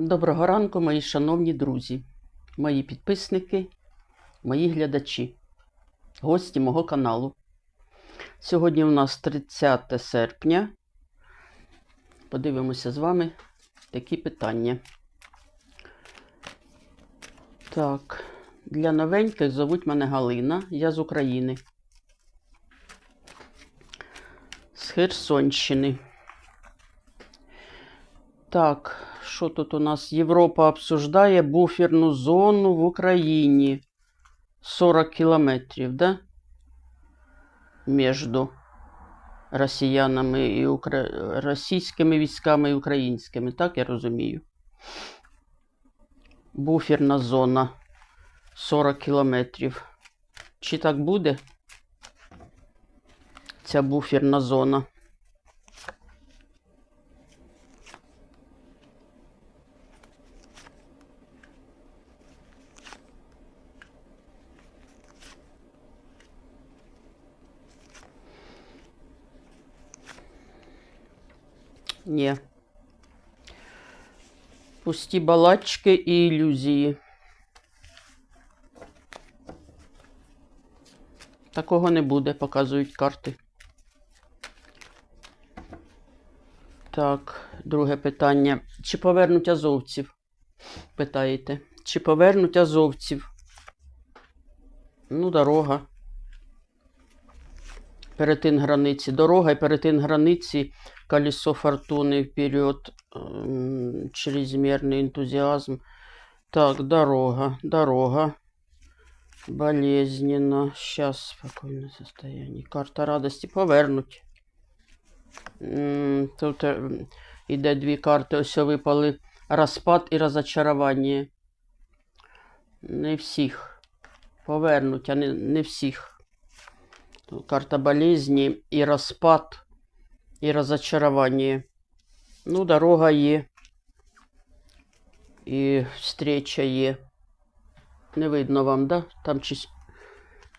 Доброго ранку, мої шановні друзі, мої підписники, мої глядачі, гості мого каналу. Сьогодні у нас 30 серпня. Подивимося з вами такі питання. Так, для новеньких зовуть мене Галина, я з України. З Херсонщини. Так, що тут у нас? Європа обсуждає буферну зону в Україні. 40 кілометрів, да? Между росіянами і Укра... російськими військами і українськими, так я розумію. Буферна зона 40 кілометрів. Чи так буде? Ця буферна зона? Ні. Пусті балачки і ілюзії. Такого не буде, показують карти. Так, друге питання. Чи повернуть азовців? Питаєте. Чи повернуть азовців? Ну, дорога. Перетин границі. Дорога і перетин границі колесо фортуны вперед, чрезмерный энтузиазм. Так, дорога, дорога. Болезненно. Сейчас спокойное состояние. Карта радості повернуть. Тут іде дві карти. Ось випали розпад і розочарування. Не всіх. Повернуть, а не, не всіх. Тут карта болезні і розпад і розочарування. Ну, дорога є. І встреча є. Не видно вам, да? Там чись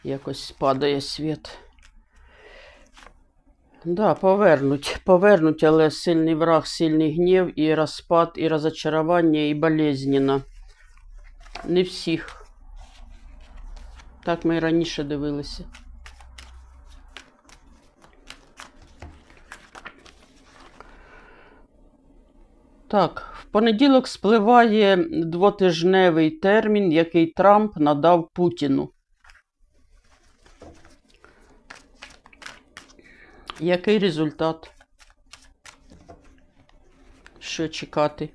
якось падає світ. Да, повернуть, повернуть, але сильний враг, сильний гнів, і розпад, і розочарування, і болезненно. Не всіх. Так ми і раніше дивилися. Так, в понеділок спливає двотижневий термін, який Трамп надав Путіну. Який результат? Що чекати?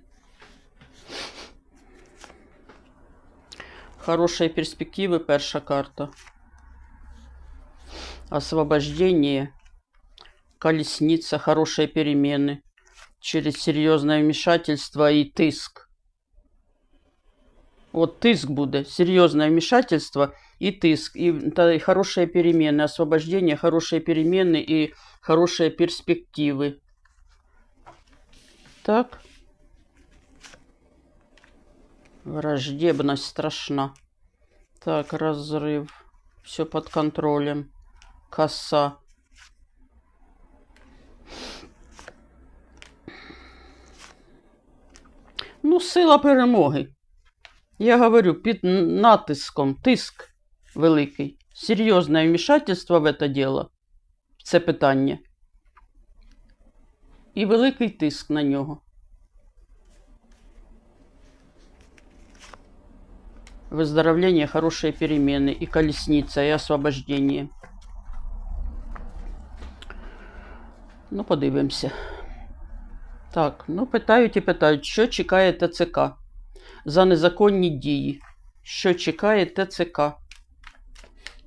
Хорошие перспективи, перша карта. Освобождение. Колесница, хорошие перемены через серьезное вмешательство и тиск. Вот тиск буде, серьезное вмешательство и тиск, и, и хорошие перемены, освобождение, хорошие перемены и хорошие перспективы. Так. Враждебность страшна. Так, разрыв. Все под контролем. Коса. Ну, сила перемоги. Я говорю, під натиском, тиск великий. Серйозне вмішательство в це діло, в це питання. І великий тиск на нього. Выздоровление, хорошие перемены, и колесница, и освобождение. Ну, подивимося. Так, ну питають і питають, що чекає ТЦК за незаконні дії. Що чекає ТЦК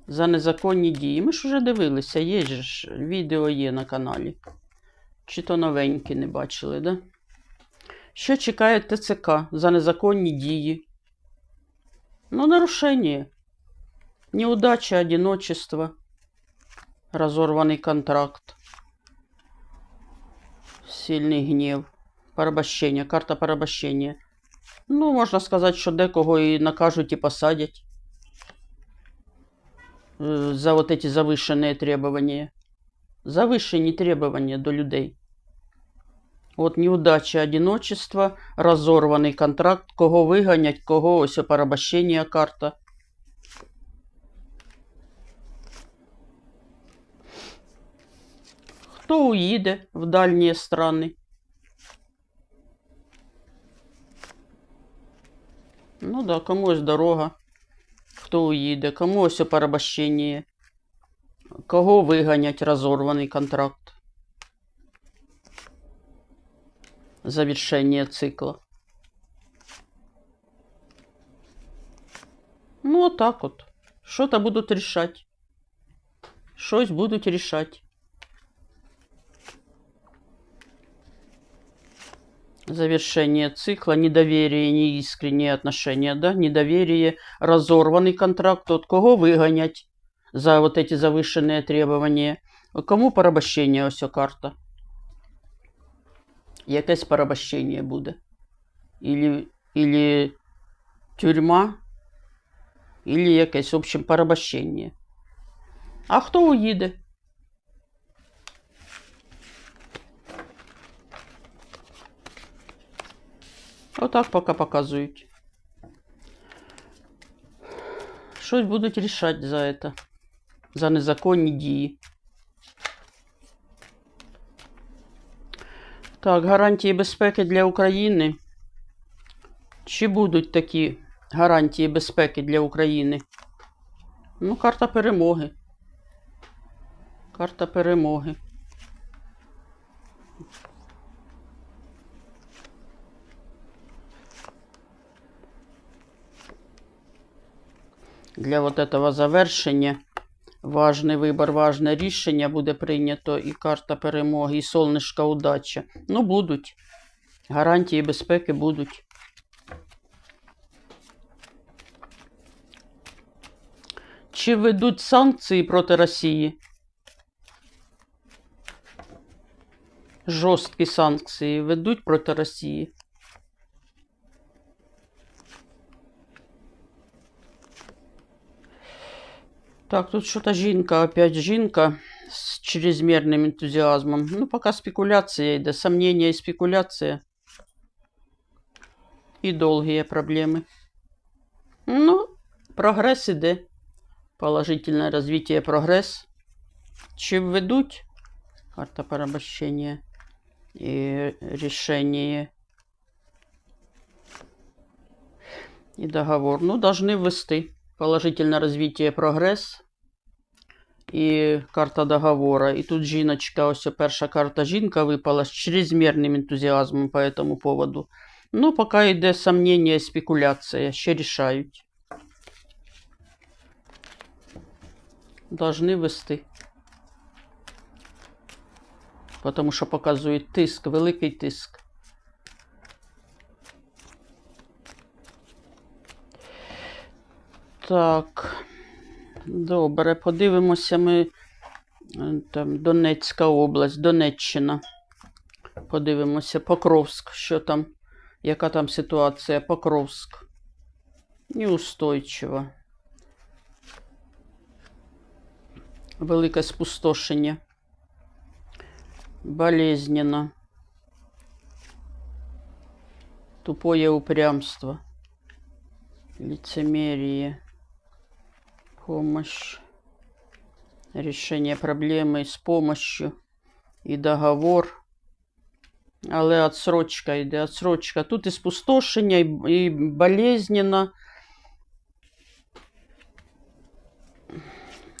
за незаконні дії? Ми ж вже дивилися, є ж відео є на каналі. Чи то новенькі не бачили, да? Що чекає ТЦК за незаконні дії? Ну, нарушення. Неудача, одиночество, разорваний контракт. Сильний гнів. Порабощення, карта порабощення. Ну, можна сказати, що декого і накажуть, і посадять. Е, За вот эти завышенные требования. Завышені требования до людей. От неудача, одиночество, розорваний контракт, кого виганять, кого ось порабощення карта. Хто уїде в дальні страни? Ну да, комусь дорога. Хто уїде, комусь порабощення. Кого виганять розорваний контракт? Завершение цикла. Ну, вот так вот. Что-то будут решать. Щось будуть решать. Завершение цикла, недоверие, неискренние отношения, да, недоверие, разорванный контракт, от кого выгонять за вот эти завышенные требования, кому порабощение ось о карта. Якесь порабощення буде. Ілі, ілі тюрма, ілі якесь, в общем, порабощення. А хто уїде? Отак поки показують. Щось будуть рішати за це. За незаконні дії. Так, гарантії безпеки для України. Чи будуть такі гарантії безпеки для України? Ну, карта перемоги. Карта перемоги. Для вот этого завершення важний вибір, важне рішення буде прийнято і карта перемоги, і сонечка удача. Ну, будуть. Гарантії безпеки будуть. Чи ведуть санкції проти Росії? Жорсткі санкції ведуть проти Росії. Так, тут что-то жінка, опять жінка с чрезмерным энтузиазмом. Ну, пока спекуляция йде, сомнения и спекуляция. І довгі проблеми. Ну, прогрес іде. Положительное развитие, прогресс. Чи введуть? Карта порабощения и решение. И договор. Ну, должны ввести. Положительное развитие, прогресс. І карта договора. І тут жіночка, ось перша карта жінка випала з чрезмірним ентузіазмом по этому поводу. Ну, поки йде сомнення спекуляція, ще рішають. Должны вести. Потому що показують тиск, великий тиск. Так. Добре, подивимося ми. е, Там Донецька область, Донеччина. Подивимося, Покровськ, що там, яка там ситуація, Покровськ. Неустойчиво. Велике спустошення. Болезненно. Тупое упрямство. Лицемерие. Помощь. Решение проблемы с помощью. И договор. Але отсрочка йде, отсрочка. Тут і спустошення, і, і болезненно.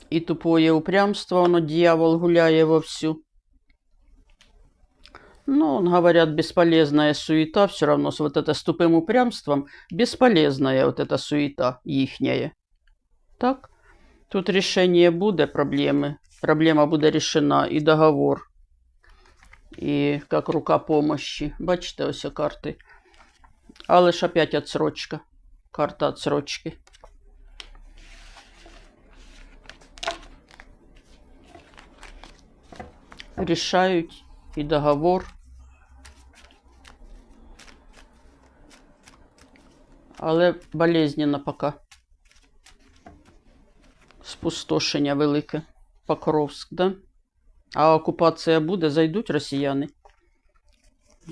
І тупое упрямство, воно дьявол гуляє вовсю. Ну, говорят, бесполезная суета, все равно с вот это с тупым упрямством, бесполезная вот эта суета ихняя. Так, Тут решение буде проблемы, проблема буде решена, і договор, і як рука помощи. Бачите, ось карти. Але ж опять отсрочка, карта отсрочки. Рішають і договор. Але болезненно поки. Спустошення велике. Покровськ, да? А окупація буде, зайдуть росіяни.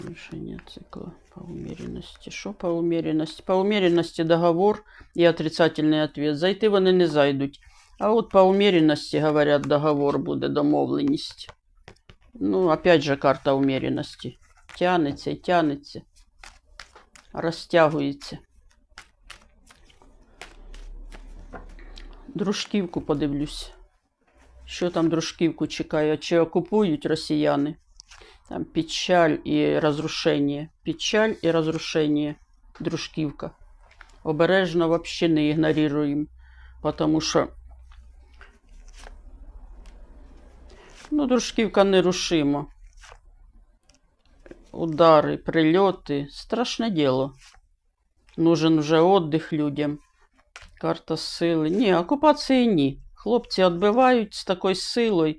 Решение цикла по умеренности. Що по умеренности? По умеренности договор і отрицательний ответ. Зайти вони не зайдуть. А от по умеренности, говорят, договор буде, домовленість. Ну, опять же, карта умеренности. Тянеться тянеться. Розтягується. Дружківку подивлюсь. Що там дружківку чекає? Чи окупують росіяни? Там печаль і розрушення. Печаль і розрушення. Дружківка. Обережно вообще не ігноруємо. Потому що ну, дружківка нерушима. Удари, прильоти. Страшне діло. Нужен вже отдих людям. Карта сили. Ні, окупації ні. Хлопці відбивають з такою силою.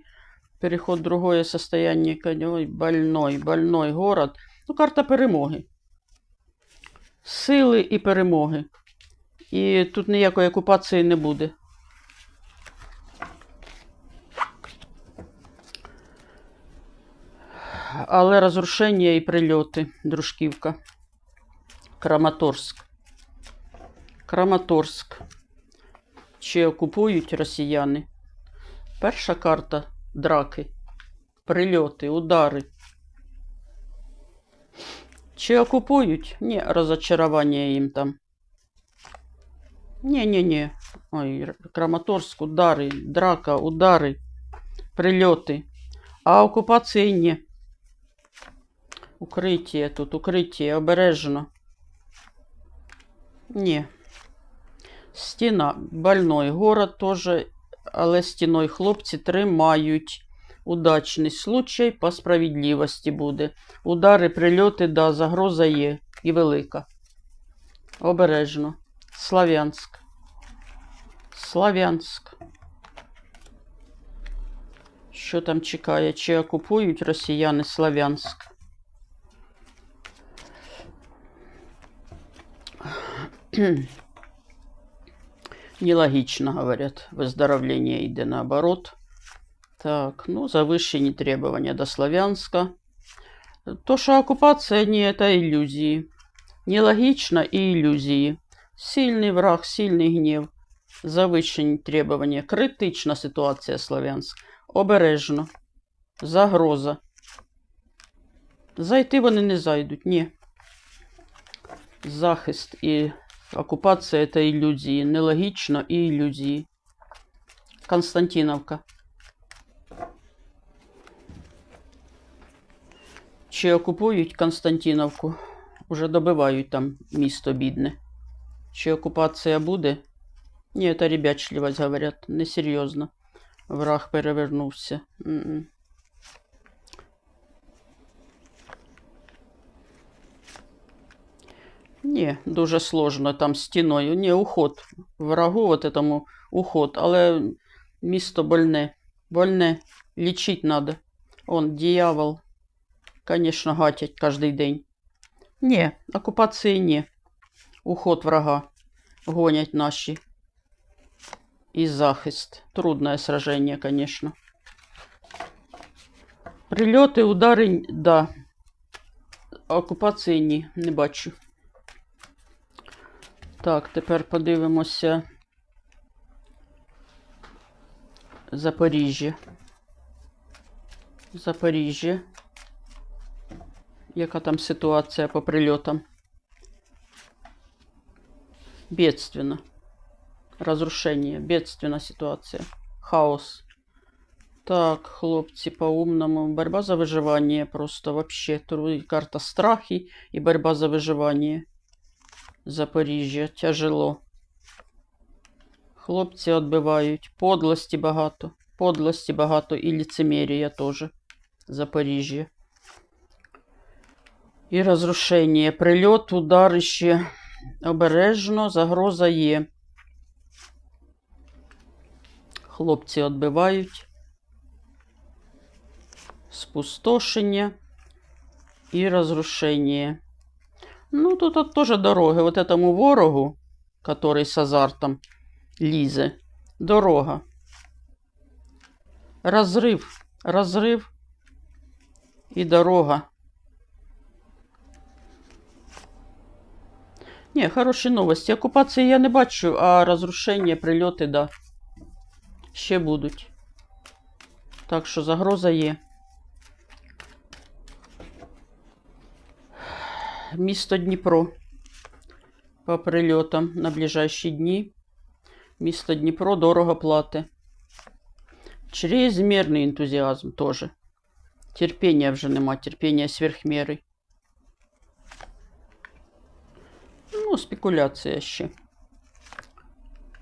Переход в другое состояние. Ой, больной, больной город. Ну, карта перемоги. Сили і перемоги. І тут ніякої окупації не буде. Але розрушення і прильоти, дружківка. Краматорськ. Краматорськ. Чи окупують росіяни? Перша карта драки, прильоти, удари. Чи окупують? Ні, розочарування їм там. Ні, ні, ні. Ой, Краматорськ, удари, драка, удари, прильоти. А окупації ні. Укриття тут, укриття, обережно. Ні. Стіна, больной город теж, але стіною хлопці тримають. Удачний случай по справедливості буде. Удари, прильоти, да, загроза є і велика. Обережно. Слав'янськ. Слав'янськ. Що там чекає? Чи окупують росіяни Слав'янськ? Нелогично, говорят. Выздоровление йде наоборот. Так, ну, завышение требования до Славянска. То, что оккупация не это иллюзии. Нелогично и иллюзии. Сильный враг, сильный гнев. Завищені требування. Критична ситуація Славянськ. Обережно. Загроза. Зайти вони не зайдуть. Ні. Захист і окупація це ілюзії. Нелогічно і ілюзії. Константиновка. Чи окупують Константиновку? Уже добивають там місто бідне. Чи окупація буде? Ні, це ребячливость, говорять. Несерйозно. Враг перевернувся. М-м. Ні, дуже сложно там стіною. Ні, уход. Врагу от этому уход. Але місто больне. Больне. Лічить надо. Он, дьявол. Конечно, гатять кожний день. Ні, окупації ні. Уход врага. Гонять наші. І захист. Трудное сражение, конечно. Прильоти, удари, да. Окупації ні, не бачу. Так, тепер подивимося. Запоріжжя. Запоріжжя. Яка там ситуація по прильотам? Бедственно. Разрушение. Бедственна ситуація. Хаос. Так, хлопці, по-умному. Борьба за выживание просто вообще. Карта страхи и борьба за выживание. Запоріжжя. Тяжело. Хлопці відбивають. Подлості багато. Подлості багато і лицемерія теж. Запоріжжя. І розрушення. Прильот, ударище. Обережно, загроза є. Хлопці відбивають. Спустошення і розрушення. Ну, тут от тоже дороги. Вот этому ворогу, который с азартом Лизе. дорога. Разрыв, разрыв и дорога. Не, хорошие новости. Окупації я не бачу, а разрушения, прильоти, да, ще будуть. Так що загроза є. Місто Дніпро. По прильотам на ближайші дні. Місто Дніпро дорого платить. Чрезмірний ентузіазм теж. Терпіння вже нема, терпіння сверхміри. Ну, спекуляція ще.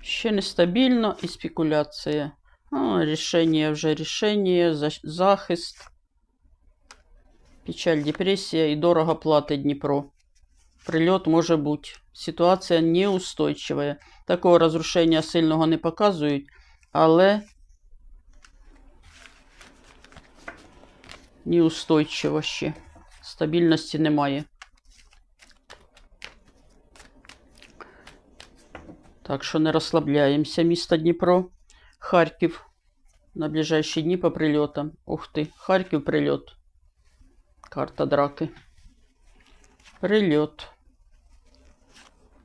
Ще нестабільно і спекуляція. А, рішення вже рішення, захист. Печаль, депресія і дорого платить Дніпро. Прильот може бути. Ситуація неустойчива. Такого розрушення сильного не показують, але неустойчиво ще. Стабільності немає. Так що не розслабляємося. Місто Дніпро, Харків. На ближайші дні по прильотам. Ух ти, Харків прильот. Карта драки. Прильот.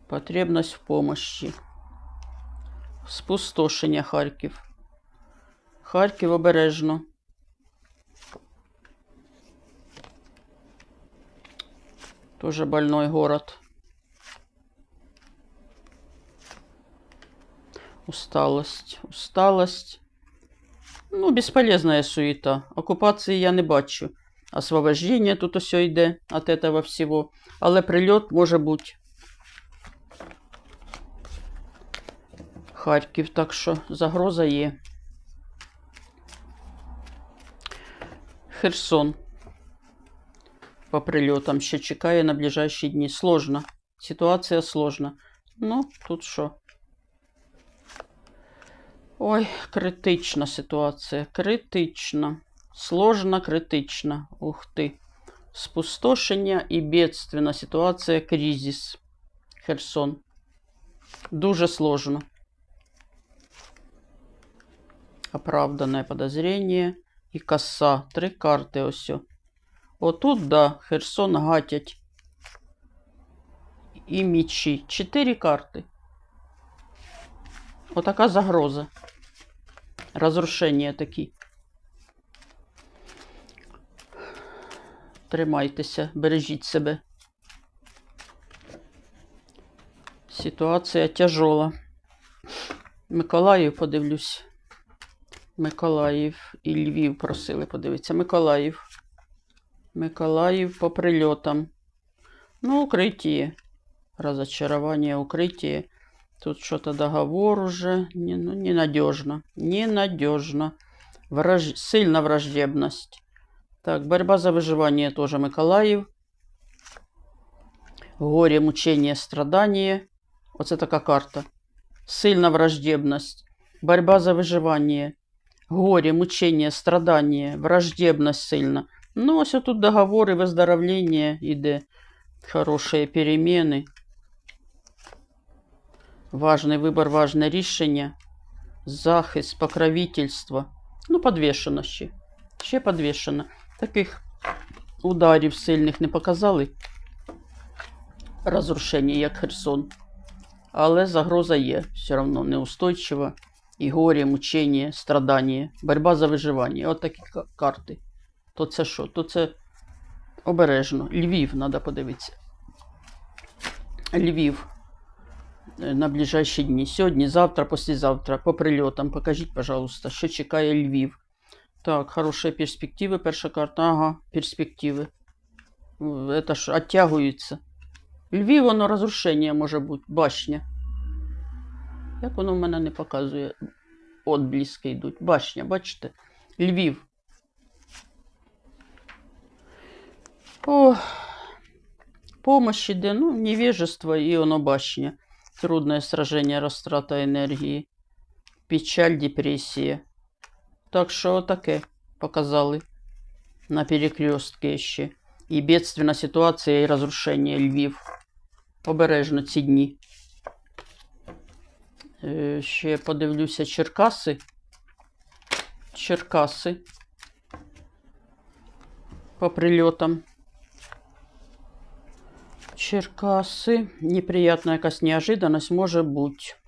Потребность в помощи. Спустошення Харків. Харків обережно. Тоже больной город. Усталость. Усталость. Ну, бесполезная суета. Оккупации я не бачу. Освобождение тут усе йде от этого всего. Але прильот може бути. Харків, так що загроза є. Херсон. По прильотам ще чекає на ближайші дні. Сложно. Ситуація сложна. Ну, тут що? Ой, критична ситуація. Критична. Сложна, критична. Ух ти. Спустошення і бедственна ситуація, кризис. Херсон. Дуже сложно. Оправдане подозрение і коса. Три карти ось. Отут, да, Херсон гатять. І мічі. Чотири карти. Отака загроза. Розрушення такі. Тримайтеся, бережіть себе. Ситуація тяжола. Миколаїв подивлюсь. Миколаїв і Львів просили подивитися. Миколаїв. Миколаїв по прильотам. Ну, укрытие. Разочарование, укрытие. Тут что-то договор уже. Не, ну, ненадежно. Ненадежно. Враж... Сильна враждебность. Так, борьба за выживание тоже Миколаїв. Горе, мучение, страдание. Оце така карта. Сильна враждебность. Борьба за выживание. Горе, мучение, страдание. Враждебность сильна. Ну, ось тут договори, виздоровлення іде. Хороші переміни. Важний вибір, важне рішення. Захист, покровительство. Ну, подвішено ще. Ще подвішено. Таких ударів сильних не показали. Розрушення, як Херсон. Але загроза є. Все одно неустойчива. І горе, мучення, страдання. Борьба за виживання. От такі ка- карти. То це що? То це обережно. Львів треба подивитися. Львів е, на ближайші дні. Сьогодні, завтра, післязавтра, по прильотам. Покажіть, пожалуйста, що чекає Львів. Так, хороші перспективи. Перша карта. Ага, перспективи. Це ж оттягується. Львів, воно розрушення може бути. Башня. Як воно в мене не показує? Отбліски йдуть. Башня, бачите? Львів. О, помощь іде, ну, невежество і воно башня. Трудное сражение, растрата енергії. Печаль, депресія. Так що таке показали на перекрестки ще. І бедственна ситуація і розрушення Львів. Обережно ці дні. Е, ще подивлюся Черкаси. Черкаси. По прильотам. Черкаси. Неприятна якась неожиданность може бути.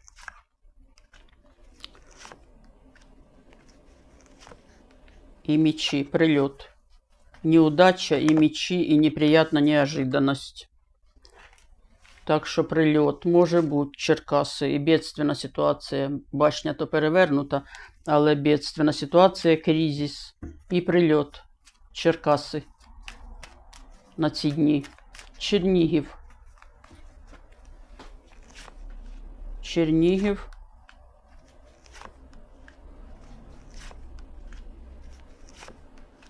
И мечи. Прилет. Неудача и мечи, и неприятна неожиданность. Так що прильот може бути Черкаси і бедственна ситуація. Башня то перевернута, але бедственна ситуація, кризис і прильот Черкаси на ці дні. Чернігів. Чернігів.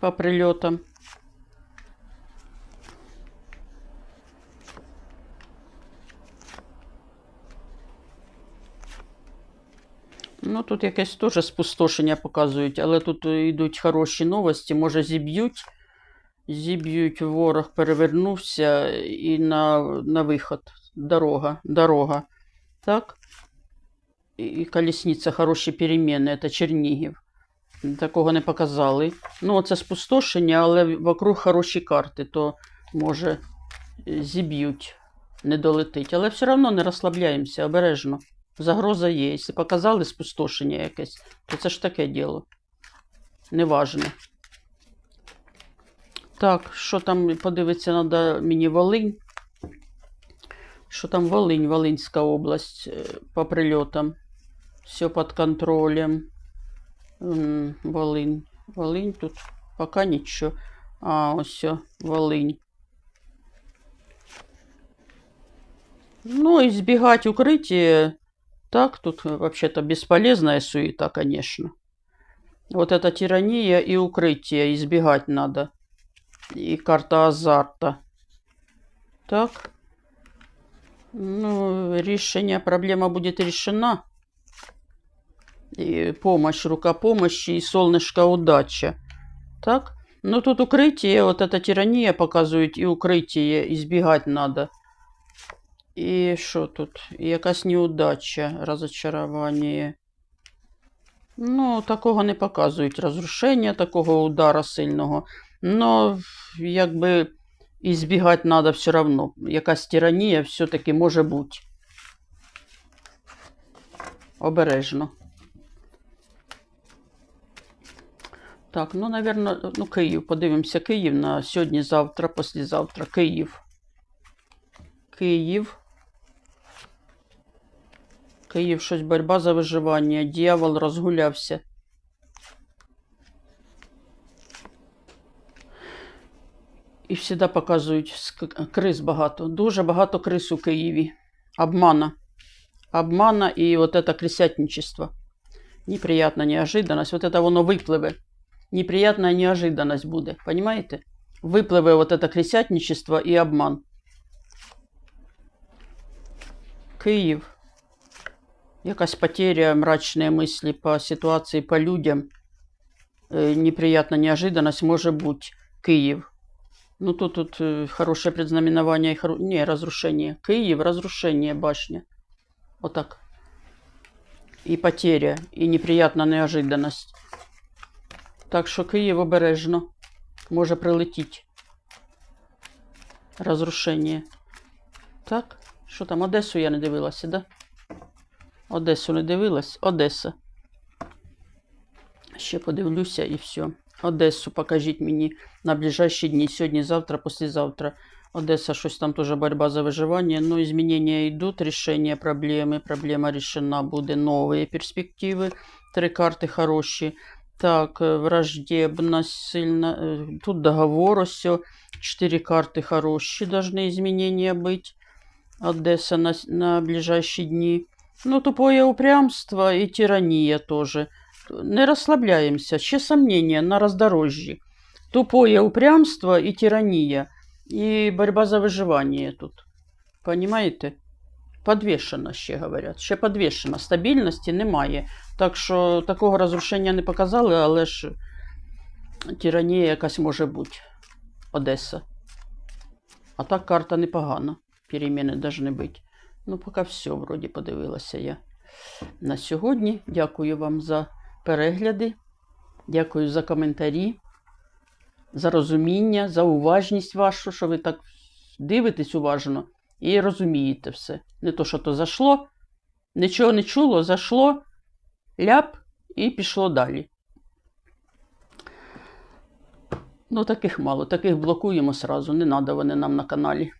По прильотам. Ну, тут якесь теж спустошення показують, але тут йдуть хороші новості. Може, зіб'ють. Зіб'ють, ворог перевернувся і на, на виход. Дорога, дорога. Так? І колісниця, хороші переміни. Це Чернігів. Такого не показали. Ну, це спустошення, але вокруг хороші карти, то може зіб'ють, не долетить. Але все одно не розслабляємося, обережно. Загроза є. Якщо показали спустошення якесь, то це ж таке діло. Неважне. Так, що там подивитися, треба мені Волинь. Що там Волинь, Волинська область е, по прильотам. Все під контролем. Волинь. Волинь тут поки нічого. А, ось Волинь. Ну, избегать укрытия. Так, тут вообще-то бесполезная суета, конечно. Вот эта тирания и укрытие избегать надо. И карта азарта. Так. Ну, решение, проблема будет решена. И помощь, рука помощи и солнышко удача. Так. Ну, тут укрытие, вот эта тирания показывает, и укрытие избегать надо. І що тут? І Якась неудача, розочарування. Ну, такого не показують розрушення, такого удара сильного. Но, якби і збігати треба все одно. Якась тиранія все-таки може бути. Обережно. Так, ну, напевно, ну, Київ. Подивимося Київ на сьогодні-завтра, післязавтра. Київ. Київ. Київ щось боротьба за виживання. Дьявол розгулявся. І завжди показують криз багато. Дуже багато крис у Києві. Обмана. Обмана і от це крисятничество. Неприятна неожиданность. Вот это воно випливе. Неприятна неожиданность буде. Понимаете? Випливе вот это крисятничество і обман. Київ. Якась потеря, мрачные мысли по ситуации, по людям. Э, неприятная неожиданность может быть. Киев. Ну, тут, тут э, хорошее предзнаменование. и хоро- Не, разрушение. Киев, разрушение башни. Вот так. И потеря, и неприятная неожиданность. Так що Київ обережно. Може прилетіть. Розрушення. Так. Що там? Одесу я не дивилася, да? Одесу не дивилась? Одеса. Ще подивлюся і все. Одесу покажіть мені на ближайші дні. Сьогодні, завтра, послезавтра. Одесса, щось там тоже борьба за выживание. Но изменения идут, решение проблемы. Проблема решена, буде новые перспективы. Три карты хорошие. Так, э, враждебность сильно. э, Тут договор все. Четыре карты хорошие должны изменения быть. Одесса на, с- на ближайшие дни. Ну, тупое упрямство и тирания тоже. Не расслабляемся. Ще сомнения на раздорожье. Тупое упрямство и тирания. И борьба за выживание тут. Понимаете? Подвешена, ще говорять. Ще подвешена. Стабільності немає. Так що такого розрушення не показали, але ж тиранія якась може бути. Одеса. А так карта непогана. Переміни повинні бути. Ну, поки все, вроді, подивилася я на сьогодні. Дякую вам за перегляди. Дякую за коментарі, за розуміння, за уважність вашу, що ви так дивитесь уважно і розумієте все. Не то, що то зайшло, нічого не чуло, зайшло, ляп і пішло далі. Ну, таких мало, таких блокуємо сразу, не треба вони нам на каналі.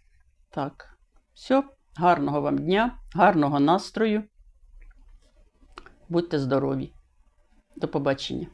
Так, все, гарного вам дня, гарного настрою. Будьте здорові. До побачення.